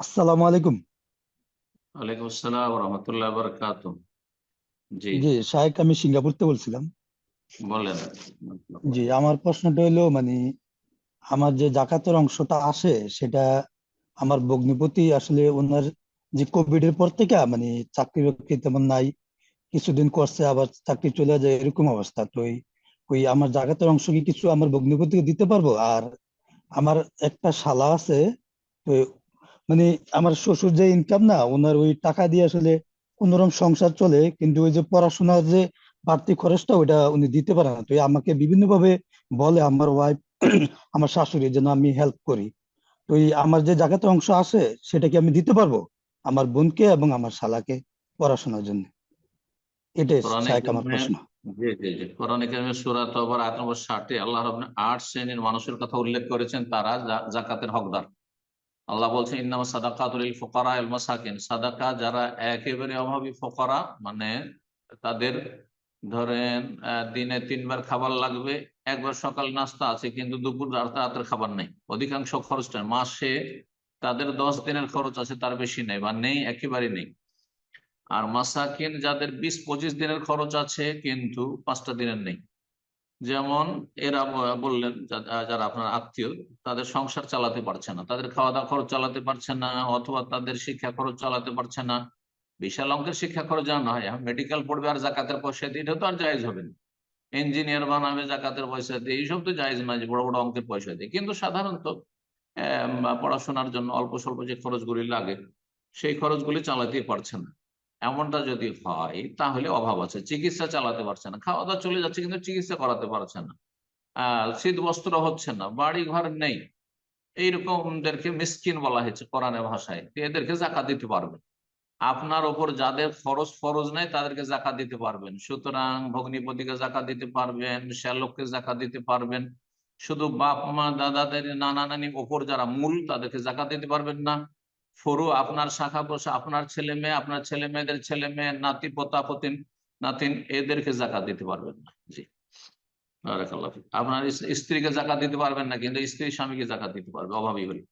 আসসালামু আলাইকুম। ওয়ালাইকুম আসসালাম রহমতুল্লাহ বরকাত জি। জি শাহেক আমি সিঙ্গাপুর থেকে বলছিলাম। বলেন। জি আমার প্রশ্নটা হলো মানে আমার যে জাকাতের অংশটা আসে সেটা আমার ভগ্নিপতি আসলে ওনার যে কোভিড এর পর থেকে মানে চাকরি বাকরি তেমন নাই কিছুদিন করছে আবার চাকরি চলে যায় এরকম অবস্থা। তো ওই ওই আমার জাকাতের অংশ কি কিছু আমার ভগ্নিপতিকে দিতে পারব? আর আমার একটা শালা আছে তো মানে আমার শ্বশুর যে ইনকাম না ওনার ওই টাকা দিয়ে আসলে কোনোরকম সংসার চলে কিন্তু ওই যে পড়াশোনার যে বাড়তি খরচটা ওইটা উনি দিতে পারে না। তো আমাকে বিভিন্ন ভাবে বলে আমার ওয়াইফ আমার শাশুড়ি যেন আমি হেল্প করি। তো আমার যে জায়গাতে অংশ আছে সেটা কি আমি দিতে পারব? আমার বোনকে এবং আমার শালাকে পড়াশোনার জন্য। এটাই আমার প্রশ্ন। জি জি জি। কোরআনে কারিমে সূরা তওবার আয়াত নম্বর 60 এ আল্লাহ আট শ্রেণির মানুষের কথা উল্লেখ করেছেন তারা জাকাতের হকদার। আল্লাহ বলছেন ইন্নামা সাদাকাতুল ফুকারা আল মাসাকিন। সাদাকা যারা একেবারে অভাবী ফকরা মানে তাদের ধরেন দিনে তিনবার খাবার লাগবে, একবার সকাল নাস্তা আছে, কিন্তু দুপুর রাত রাতের খাবার নেই। অধিকাংশ খরচটা মাসে তাদের দশ দিনের খরচ আছে, তার বেশি নেই বা নেই একেবারে নেই। আর মাসাকিন যাদের বিশ পঁচিশ দিনের খরচ আছে, কিন্তু পাঁচটা দিনের নেই। যেমন এরা বললেন যারা আপনার আত্মীয়, তাদের সংসার চালাতে পারছে না। তাদের খাওয়া দাওয়া খরচ চালাতে পারছে না, অথবা তাদের শিক্ষা খরচ চালাতে পারছে না। বিশাল অঙ্কের শিক্ষা খরচ জানা হয় মেডিকেল পড়বে আর জাকাতের পয়সা দিয়ে তো আর জায়েজ হবে না। ইঞ্জিনিয়ার বানাবে জাকাতের পয়সা দিয়ে, এইসব তো জায়েজ না যে বড় বড় অঙ্কের পয়সা দিয়ে। কিন্তু সাধারণত পড়াশোনার জন্য অল্প স্বল্প যে খরচগুলি লাগে, সেই খরচগুলি চালাতে পারছে না। এমনটা যদি হয়, তাহলে অভাব আছে। চিকিৎসা চালাতে পারছে না। খাওয়া দাওয়া চলে যাচ্ছে কিন্তু চিকিৎসা করাতে পারছে না। শীত বস্ত্র হচ্ছে না বাড়ি ঘর নেই। এইরকমদেরকে মিসকিন বলা হয়েছে কোরআনের ভাষায়। এদেরকে জাকা দিতে পারবেন আপনার ওপর যাদের খরচ ফরজ নেই, তাদেরকে জাকা দিতে পারবেন। সুতরাং ভগ্নিপতিকে জাকা দিতে পারবেন, শ্যালককে জাকাত দিতে পারবেন। শুধু বাপ মা দাদাদের নানা নানি ওপর যারা মূল, তাদেরকে জাকা দিতে পারবেন না। ফরু, আপনার শাখা পোষা আপনার ছেলে মেয়ে, আপনার ছেলে মেয়েদের ছেলে মেয়ে, নাতি, পোতা, পতিন, নাতিন, এদেরকে জাকা দিতে পারবেন না। জি। আপনার স্ত্রীকে জাকা দিতে পারবেন না, কিন্তু স্ত্রী স্বামীকে জাকা দিতে পারবে, অভাবী হলে।